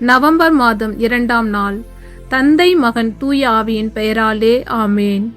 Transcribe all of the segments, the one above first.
November மாதம் இரண்டாம் நாள். தந்தை மகன் தூய ஆவியின் பெயராலே ஆமேன்.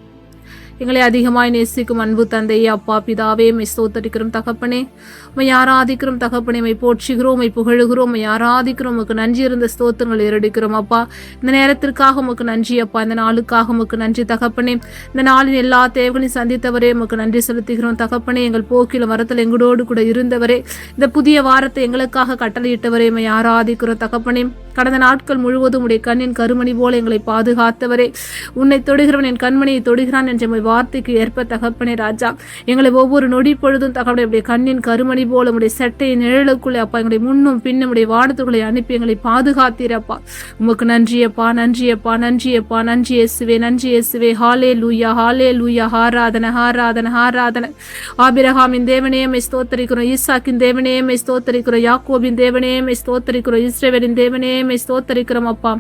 எங்களை அதிகமாய் நேசிக்கும் அன்பு தந்தையே அப்பா பிதாவே மை ஸ்தோத்தரிக்கிறோம் தகப்பனே. மை ஆராதிக்கிறோம் தகப்பனே மை போற்றுகிறோம் மை புகழுகிறோம் மை ஆராதிக்கிறோம். உமக்கு நன்றி இருந்த ஸ்தோத்திரங்கள் ஏறெடுக்கிறோம் அப்பா. இந்த நேரத்திற்காக உமக்கு நன்றி அப்பா. இந்த நாளுக்காக உமக்கு நன்றி தகப்பனே. இந்த நாளின் எல்லா தேவைகளையும் சந்தித்தவரே உமக்கு நன்றி செலுத்துகிறோம் தகப்பனே. எங்கள் போக்கில வரத்தில் எங்களோடு கூட இருந்தவரே. இந்த புதிய வாரத்தை எங்களுக்காக கட்டளையிட்டவரே மை ஆராதிக்கிறோம் தகப்பனே. கடந்த நாட்கள் முழுவதும் உடைய கண்ணின் கருமணி போல எங்களை பாதுகாத்தவரே. உன்னை தொடுகிறவன் என் கண்மணியை தொடுகிறான் என்ற வார்த்தைக்கு ஏற்ப தகப்பனே ராஜா. எங்களை ஒவ்வொரு நொடி பொழுதும் தகவலை கண்ணின் கருமணி போல உடைய சட்டையின் நிழலுக்குள்ளே அப்பா எங்களை முன்னும் பின்னும் உடைய வானத்துக்களை அனுப்பி எங்களை பாதுகாத்தீரப்பா உமக்கு நன்றியப்பா நன்றியப்பா நன்றியப்பா நன்றி இயேசுவே நன்றி இயேசுவே. ஹாலே லூயா ஹாலே லூயா ஹாராதன ஹாராதன ஹாராதன ஆபிரஹாமின் தேவனேமை ஸ்தோத்தரிக்கிறோம். ஈசாக்கின் தேவனேமை ஸ்தோத்தரிக்கிறோம். யாக்கோபின் தேவனேமை ஸ்தோத்தரிக்கிறோம். தேவனே தேவனேமை ஸ்தோத்தரிக்கிறோம் அப்பா.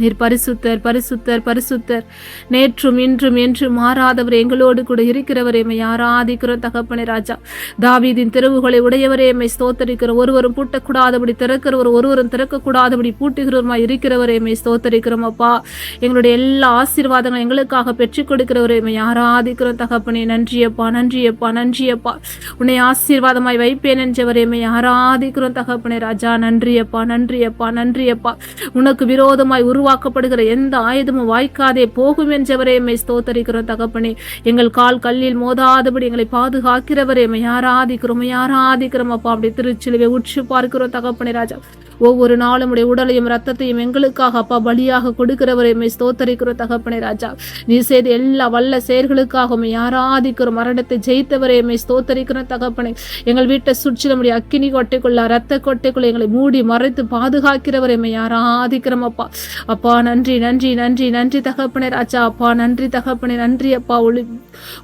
நீர் பரிசுத்தர் பரிசுத்தர் பரிசுத்தர். நேற்றும் இன்றும் என்றும் மாறாதவர் எங்களோடு கூட இருக்கிறவர். எம்மை ஆராதிக்கிறோம் தகப்பனே ராஜா. தாவீதின் திறவுகளை உடையவரே. எம்மை ஸ்தோத்தரிக்கிறோம் ஒருவரும் பூட்டக்கூடாதபடி திறக்கிறவர் ஒருவரும் திறக்கக்கூடாதபடி பூட்டுகிறவருமா இருக்கிறவர். எம்மை ஸ்தோத்தரிக்கிறோம் அப்பா. எங்களுடைய எல்லா ஆசீர்வாதங்களும் எங்களுக்காக பெற்றுக் கொடுக்கிறவர். எம்மை ஆராதிக்கிறோம் தகப்பனே நன்றியப்பா நன்றியப்பா நன்றியப்பா. உன்னை ஆசீர்வாதமாய் வைப்பேன் என்றவர். எம்மை ஆராதிக்கிறோம் தகப்பனே ராஜா. நன்றியப்பா நன்றியப்பா நன்றியப்பா. உனக்கு விரோதமாய் உருவாக்கப்படுகிற எந்த ஆயுதமும் வாய்க்காதே போகும் என்றவரே எம்மை ஸ்தோத்தரிக்கிறோம் தகப்பனே. எங்கள் கால் கல்லில் மோதாதபடி எங்களை பாதுகாக்கிறவரே. எம்மை யாராதிக்கிறோம் யாராதிக்கிறோம் அப்பா. அப்படி திருச்சிலுவை உற்று பார்க்கிறோம் தகப்பனே ராஜா. ஒவ்வொரு நாளும் உடைய உடலையும் ரத்தத்தையும் எங்களுக்காக அப்பா பலியாக கொடுக்கிறவரை ஸ்தோத்தரிக்கிற ஸ்தோத்தரிக்கிறோம் தகப்பனே ராஜா. நீ செய்த எல்லா வல்ல செயல்களுக்காக யாராதிக்கிற மரணத்தை ஜெயித்தவரை ஸ்தோத்தரிக்கிற ஸ்தோத்தரிக்கிறோம் தகப்பனே. எங்கள் வீட்டை சுற்றிலும் அக்கினி கொட்டைக்குள்ள ரத்த கொட்டைக்குள்ள எங்களை மூடி மறைத்து பாதுகாக்கிறவர் எம்மை ஆராதிக்கிறோம் அப்பா. அப்பா நன்றி நன்றி நன்றி நன்றி தகப்பனே ராஜா. அப்பா நன்றி தகப்பனே நன்றி அப்பா. ஒளி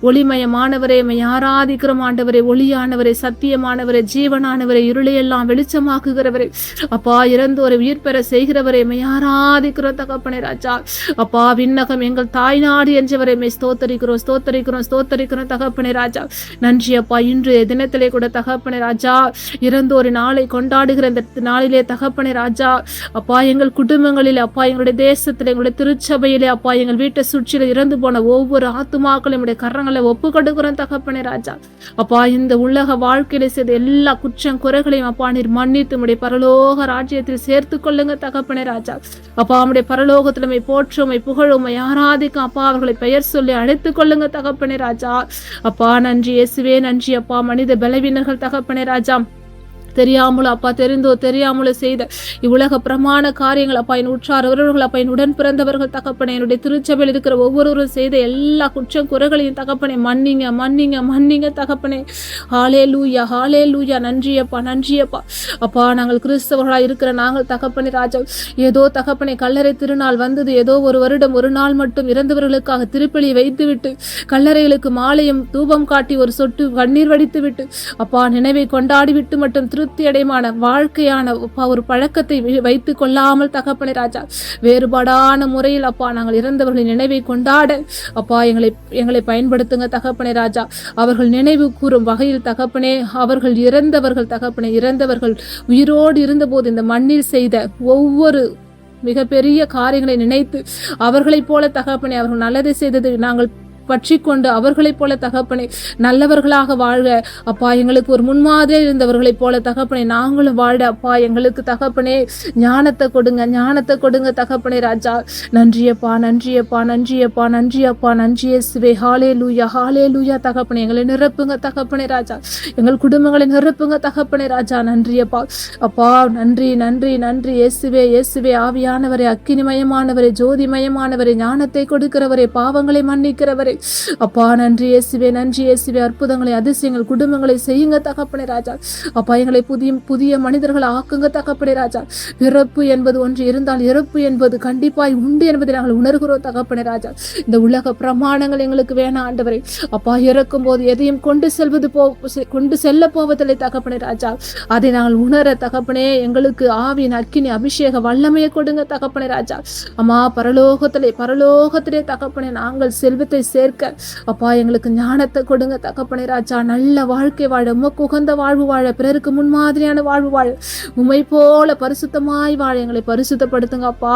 ஒளிமயமானவரே எம்மை ஆராதிக்கிறோம் ஆண்டவரே. ஒளியானவரே சத்தியமானவரே ஜீவனானவரே இருளையெல்லாம் வெளிச்சமாக்குகிறவரே. அப்பா இறந்தோரை உயிர் பெற செய்கிறவரை எம்மை ஆராதிக்கிறோம் தகப்பனே ராஜா. அப்பா விண்ணகம் எங்கள் தாய்நாடு என்றவரை எம்மை ஸ்தோத்தரிக்கிறோம் ஸ்தோத்தரிக்கிறோம் ஸ்தோத்தரிக்கிறோம் தகப்பனே ராஜா. நன்றி அப்பா இன்று தினத்திலே கூட தகப்பனே ராஜா. இறந்தோரை நாளை கொண்டாடுகிற இந்த நாளிலே தகப்பனே ராஜா. அப்பா எங்கள் குடும்பங்களிலே அப்பா எங்களுடைய தேசத்திலே எங்களுடைய திருச்சபையிலே அப்பா எங்கள் வீட்டை சுற்றில இறந்து போன ஒவ்வொரு ஆத்துமாக்களும் உடைய கரங்களை ஒப்பு கொடுக்கிறோம் தகப்பனே ராஜா. அப்பா இந்த உலக வாழ்க்கையில செய்த எல்லா குற்றம் குறைகளையும் அப்பா நீர் மன்னித்து உடைய பரலோக ராஜ்யத்தில் சேர்த்து கொள்ளுங்க தகப்பனே ராஜா. அப்பா அவனுடைய பரலோகத்தில் உம்மை போற்றும் புகழும் ஆராதிக்கும். அப்பா அவர்களை பெயர் சொல்லி அழைத்துக் கொள்ளுங்க தகப்பனே ராஜா. அப்பா நன்றி இயேசுவே நன்றி அப்பா. மனித பலவீனர்கள் தகப்பனே ராஜா. தெரியாமலோ அப்பா தெரிந்தோ தெரியாமலோ செய்த இவ்வுலக பிரமாண காரியங்கள் அப்பா என் உற்றார் உறவுகள் அப்பா என் உடன் பிறந்தவர்கள் தகப்பனை என்னுடைய திருச்சபையில் இருக்கிற ஒவ்வொருவரும் செய்த எல்லா குற்றம் குறைகளையும் தகப்பனை மன்னிங்க மன்னிங்க மன்னிங்க தகப்பனே. ஹாலே லூயா ஹாலே லூயா நன்றியப்பா நன்றியப்பா அப்பா நாங்கள் கிறிஸ்தவர்களாக இருக்கிற நாங்கள் தகப்பனை ராஜா ஏதோ தகப்பனே கல்லறை திருநாள் வந்தது ஏதோ ஒரு வருடம் ஒரு நாள் மட்டும் இறந்தவர்களுக்காக திருப்பலி வைத்துவிட்டு கல்லறைகளுக்கு மாலையும் தூபம் காட்டி ஒரு சொட்டு கண்ணீர் வடித்து விட்டு அப்பா நினைவை கொண்டாடி விட்டு மட்டும் திரு அடைமான வாழ்க்கையான ஒரு பழக்கத்தை வைத்து கொள்ளாமல் தகப்பனை ராஜா வேறுபாடான முறையில் அப்பா நாங்கள் இறந்தவர்களின் நினைவை கொண்டாட அப்பா எங்களை எங்களை பயன்படுத்துங்க தகப்பனை ராஜா. அவர்கள் நினைவு கூறும் வகையில் தகப்பனே அவர்கள் இறந்தவர்கள் தகப்பனை இறந்தவர்கள் உயிரோடு இருந்தபோது இந்த மண்ணில் செய்த ஒவ்வொரு மிகப்பெரிய காரியங்களை நினைத்து அவர்களைப் போல தகப்பனே அவர்கள் நல்லதை செய்தது நாங்கள் பற்றி கொண்டு அவர்களைப் போல தகப்பனை நல்லவர்களாக வாழ்க. அப்பா எங்களுக்கு ஒரு முன்மாதிரி இருந்தவர்களைப் போல தகப்பனை நாங்களும் வாழ அப்பா எங்களுக்கு தகப்பனே ஞானத்தை கொடுங்க ஞானத்தை கொடுங்க தகப்பனே ராஜா. நன்றியப்பா நன்றியப்பா நன்றியப்பா நன்றியப்பா நன்றிய சிவே ஹாலே லூயா ஹாலே லூயா தகப்பனே எங்களை நிரப்புங்க தகப்பனே ராஜா. எங்கள் குடும்பங்களை நிரப்புங்க தகப்பனே ராஜா. நன்றியப்பா அப்பா நன்றி நன்றி நன்றி. இயேசுவே இயேசுவே. ஆவியானவரே அக்கினிமயமானவரே ஜோதிமயமானவரே ஞானத்தை கொடுக்கிறவரே பாவங்களை மன்னிக்கிறவரே. அப்பா நன்றி இயேசுவே நன்றி இயேசுவே. அற்புதங்களை அதிசயங்கள் குடும்பங்களை செய்யுங்க தகப்பனே ராஜா. அப்பா எங்களை புதிய புதிய மனிதர்களை ஆக்குங்க தகப்பனே ராஜா. பிறப்பு என்பது ஒன்று இருந்தால் இறப்பு என்பது கண்டிப்பாய் உண்டு என்பதை நாங்கள் உணர்கிறோம் தகப்பனே ராஜா. இந்த உலக பிரமாணங்கள் எங்களுக்கு வேணாம் ஆண்டவரை. அப்பா இறக்கும் போது எதையும் கொண்டு செல்வது போ கொண்டு செல்ல போவதில்லை தகப்பனே ராஜா. அதை நாங்கள் உணர தகப்பனே எங்களுக்கு ஆவியின் அக்கினி அபிஷேக வல்லமையை கொடுங்க தகப்பனே ராஜா. அம்மா பரலோகத்திலே பரலோகத்திலே தகப்பனே நாங்கள் செல்வத்தை சே ஏற்க அப்பா எங்களுக்கு ஞானத்தை கொடுங்க தகப்பனை ராஜா. நல்ல வாழ்க்கை வாழ உமக்கு உகந்த வாழ்வு வாழ பிறருக்கு முன்மாதிரியான வாழ்வு வாழ. உமை போல பரிசுத்தமாய் வாழ எங்களை பரிசுத்தப்படுத்துங்க அப்பா.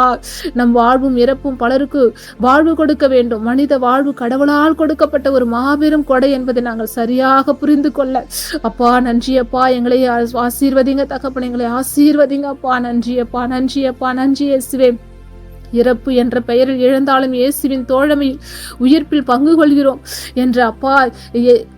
நம் வாழ்வும் இறப்பும் பலருக்கு வாழ்வு கொடுக்க வேண்டும். மனித வாழ்வு கடவுளால் கொடுக்கப்பட்ட ஒரு மாபெரும் கொடை என்பதை நாங்கள் சரியாக புரிந்து கொள்ள. அப்பா நன்றி அப்பா. எங்களை ஆசீர்வதிங்க தகப்பன். எங்களை ஆசீர்வதிங்க அப்பா. நன்றி அப்பா. நன்றி அப்பா. நன்றி இயேசுவே. இறப்பு என்ற பெயரில் இழந்தாலும் இயேசுவின் தோழமையில் உயிர்ப்பில் பங்கு கொள்கிறோம். என்ற அப்பா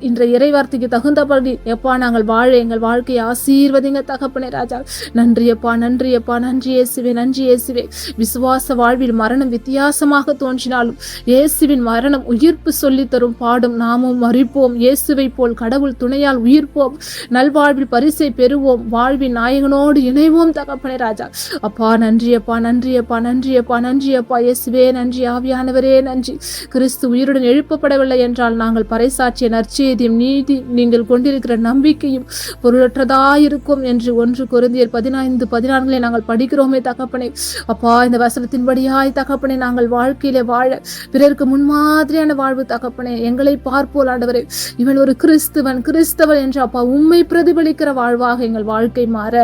இன்ற இறைவார்த்தைக்கு தகுந்தபடி எப்பா நாங்கள் வாழ எங்கள் வாழ்க்கையை ஆசீர்வதிங்க தகப்பனே ராஜா. நன்றி அப்பா நன்றி அப்பா நன்றி இயேசுவே நன்றி இயேசுவே. விசுவாச வாழ்வில் மரணம் வித்தியாசமாக தோன்றினாலும் இயேசுவின் மரணம் உயிர்ப்பு சொல்லி தரும் பாடும் நாமும் மறிப்போம். இயேசுவை போல் கடவுள் துணையால் உயிர்ப்போம். நல்வாழ்வில் பரிசை பெறுவோம். வாழ்வின் நாயகனோடு இணைவோம் தகப்பனே ராஜா. அப்பா நன்றியப்பா நன்றியப்பா நன்றியப்பா நன்றி அப்பா இயேசுவே நன்றி ஆவியானவரே நன்றி. கிறிஸ்து உயிருடன் எழுப்பப்படவில்லை என்றால் நாங்கள் பறைசாற்றிய நற்செய்தியும் நீதி நீங்கள் கொண்டிருக்கிற நம்பிக்கையும் பொருளற்றதாயிருக்கும் என்று ஒன்று குருந்தியர் பதினைந்து பதினான்கிலே நாங்கள் படிக்கிறோமே தகப்பனே. அப்பா இந்த வசனத்தின்படியாய் தகப்பனே நாங்கள் வாழ்க்கையிலே வாழ பிறருக்கு முன்மாதிரியான வாழ்வு தகப்பனே. எங்களை பார்ப்போல் ஆண்டவரே இவன் ஒரு கிறிஸ்துவன் கிறிஸ்தவன் என்று அப்பா உண்மை பிரதிபலிக்கிற வாழ்வாக எங்கள் வாழ்க்கை மாற.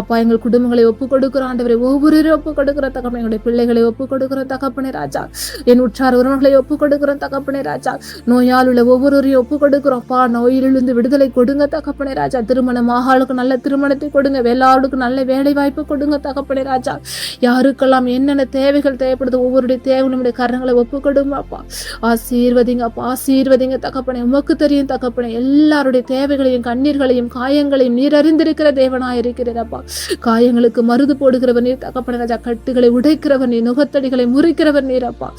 அப்பா எங்கள் குடும்பங்களை ஒப்பு கொடுக்கிற ஆண்டவரை ஒவ்வொரு ஒப்பு கொடுக்கிற தகப்பனை எங்களுடைய பிள்ளைகளை ஒப்பு கொடுக்கிற தகப்பனே ராஜா. என் உற்றார் உறவுகளை ஒப்பு கொடுக்கிறோம் தகப்பனே ராஜா. நோயால் உள்ள ஒவ்வொருவரையும் ஒப்புக் கொடுக்கிறோம்ப்பா நோயிலிருந்து விடுதலை கொடுங்க தகப்பனே ராஜா. திருமணம் ஆகாளுக்கு நல்ல திருமணத்தை கொடுங்க. வேளாளுக்கு நல்ல வேலை வாய்ப்பு கொடுங்க தகப்பனே ராஜா. யாருக்கெல்லாம் என்னென்ன தேவைகள் தேவைப்படுது ஒவ்வொருடைய தேவை நம்முடைய கரணங்களை ஒப்பு கொடுங்கப்பா ஆசீர்வதிங்க அப்பா தகப்பனே. உமக்கு தெரியும் தகப்பனே. எல்லாருடைய தேவைகளையும் கண்ணீர்களையும் காயங்களையும் நீர் அறிந்திருக்கிற தேவனாயிருக்கிறதப்பா காயங்களுக்கு மருது போடுகிறவர் நீர் தகப்பனே ராஜா. கட்டுகளை உடைக்கிறவர் நீர் நுகத்தடிகளை முறிக்கிறவர் நீர் அப்பா.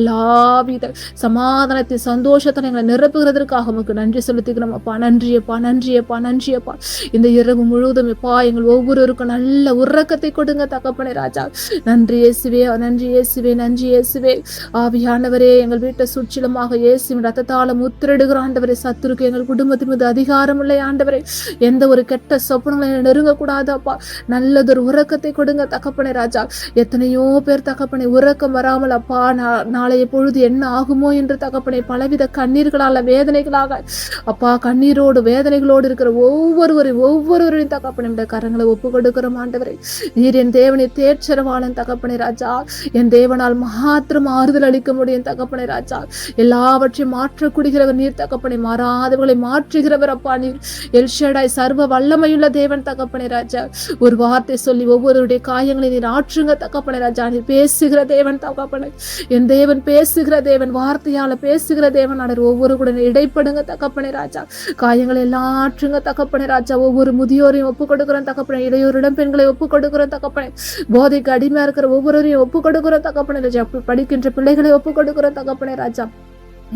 எல்லாவித சமாதானத்தை சந்தோஷத்தை எங்களை நிரப்புகிறதற்காக உமக்கு நன்றி செலுத்திக்கிறோம் அப்பா. நன்றியப்பா நன்றியப்பா நன்றியப்பா இந்த இரவு முழுவதும் எப்பா எங்கள் ஒவ்வொருவருக்கும் நல்ல உறக்கத்தை கொடுங்க தகப்பனே ராஜா. நன்றி இயேசுவே நன்றி இயேசுவே நன்றி இயேசுவே. ஆவியானவரே எங்கள் வீட்டை சுற்றிலுமாக இயேசுவின் ரத்தத்தால முத்திரிடுகிற ஆண்டவரே சத்துருக்கு எங்கள் குடும்பத்தின் மீது அதிகாரம் இல்லை ஆண்டவரே. எந்த ஒரு கெட்ட சொப்பனங்களை நெருங்கக்கூடாது அப்பா. நல்லதொரு உறக்கத்தை கொடுங்க தகப்பனே ராஜா. எத்தனையோ பேர் தகப்பனை உறக்கம் வராமல் அப்பா நா- நாளைய பொழுது என்ன ஆகுமோ என்று தகப்பனை பலவித கண்ணீர்களால வேதனைகளாக அப்பா கண்ணீரோடு வேதனைகளோடு இருக்கிற ஒவ்வொருவரை ஒவ்வொருவரின் தகப்பனை கரங்களை ஒப்பு கொடுக்கிறோம் ஆண்டவரை. நீர் என் தேவனை தேர்ச்சரவாளன் தகப்பனை ராஜா. என் தேவனால் மாத்திரம் ஆறுதல் அளிக்க முடியும் தகப்பனை ராஜா. எல்லாவற்றையும் மாற்றக்கூடியவர் நீர் தகப்பனை. மாறாதவர்களை மாற்றுகிறவர் அப்பா நீர். எல்ஷடாய் சர்வ வல்லமையுள்ள தேவன் தகப்பனை ராஜா. ஒரு வார்த்தை சொல்லி ஒவ்வொருடைய காயங்களை நீர் ஆற்றுங்க தகப்பனை ராஜா. நீர் பேசுகிற தேவன் தகப்பனை. என் தேவன் பேசுகிற தேவன் வார்த்தையால பேசுகிற தேவன் ஆடர் ஒவ்வொரு கூட இடைப்படுங்க தகப்பனை ராஜா. காயங்களை எல்லாம் ஆற்றுங்க தகப்பனை ராஜா. ஒவ்வொரு முதியோரையும் ஒப்பு கொடுக்குறேன் தகப்பனை. இளையோரிடம் பெண்களை ஒப்பு கொடுக்குறேன் தகப்பனை. போதைக்கு அடிமையா இருக்கிற ஒவ்வொருவரையும் ஒப்பு கொடுக்குற தகப்பனை ராஜா. படிக்கின்ற பிள்ளைகளை ஒப்பு கொடுக்குற தகப்பனை ராஜா.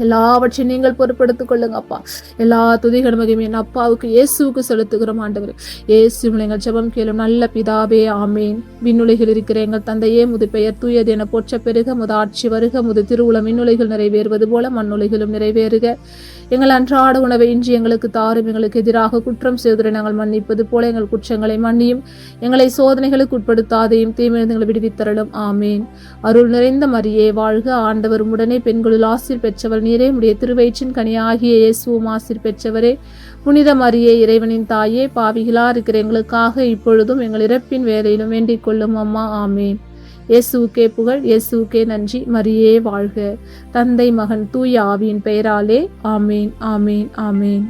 எல்லாவற்றையும் நீங்கள் பொறுப்படுத்திக் கொள்ளுங்க அப்பா. எல்லா துதிகளும் மகிமையும் அப்பாவுக்கு இயேசுவுக்கு செலுத்துகிறோம் ஆண்டவர். இயேசு எங்கள் ஜெபம் கேளும் நல்ல பிதாவே ஆமேன். விண்ணுலகில் இருக்கிற எங்கள் தந்தையே முது பெயர் தூயது என போற்ற பெருக முது ஆட்சி வருக முது திருவுள விண்ணுலகில் நிறைவேறுவது போல மண்ணுலகிலும் நிறைவேறுக. எங்கள் அன்றாட உணவை இன்றி எங்களுக்கு தாரும் எங்களுக்கு எதிராக குற்றம் செய்வதை நாங்கள் மன்னிப்பது போல எங்கள் குற்றங்களை மன்னியும் எங்களை சோதனைகளுக்கு உட்படுத்தாதையும் தீமிழந்து விடுவித்தரலும் ஆமேன். அருள் நிறைந்த மரியே வாழ்க ஆண்டவர் உடனே பெண்களுள் ஆசிர் பெற்றவர் நீரே உடைய திருவயிற்றின் கனியாகிய இயேசுவும் ஆசிர் பெற்றவரே. புனித மரியே இறைவனின் தாயே பாவிகளா இருக்கிற எங்களுக்காக இப்பொழுதும் எங்கள் இறப்பின் வேலையிலும் வேண்டிக் கொள்ளும் அம்மா ஆமேன். இயேசுவுக்கே புகழ் இயேசுவுக்கே நன்றி. மரியே வாழ்க. தந்தை மகன் தூய ஆவியின் பெயராலே ஆமேன் ஆமேன் ஆமேன்.